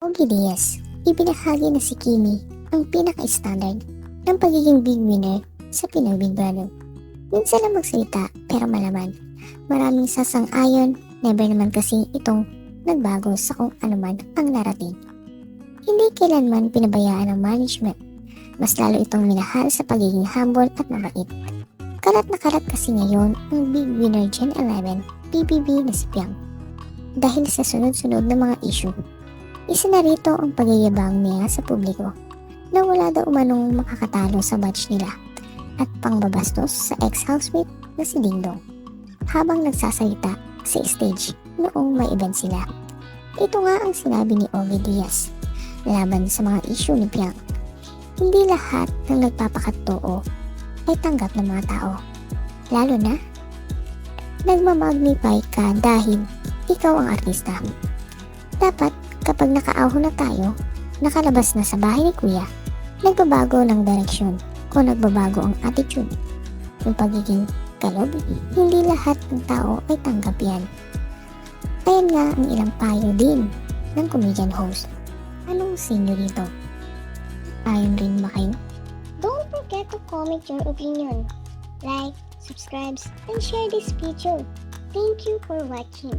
Ogie Diaz, ibinahagi na si Kimi ang pinaka-standard ng pagiging big winner sa Pinoy Big Brother. Minsan lang magsalita pero malaman. Maraming sasang-ayon, never naman kasi itong nagbago sa kung anuman ang narating. Hindi kailanman pinabayaan ng management. Mas lalo itong minahal sa pagiging humble at mabait. Kalat na kalat kasi ngayon ang big winner Gen 11, PBB na si Piang. Dahil sa sunod-sunod na mga issue. Isa na rito ang pagyayabang niya sa publiko na wala daw umanong makakatalo sa batch nila at pangbabastos sa ex-housemate na si Dingdong habang nagsasalita sa stage noong may event sila. Ito nga ang sinabi ni Ogie Diaz laban sa mga issue ni Piang. Hindi lahat ng nagpapakatoo ay tanggap ng mga tao. Lalo na, nagmamagnify ka dahil ikaw ang artista. Dapat kapag nakaahon na tayo, nakalabas na sa bahay ni Kuya, nagbabago ng direksyon o nagbabago ang attitude. Yung pagiging kalob, hindi lahat ng tao ay tanggap yan. Ayan nga ang ilang payo din ng comedian host. Anong sinyo dito? Ayon rin ba kayo? Don't forget to comment your opinion. Like, subscribe, and share this video. Thank you for watching.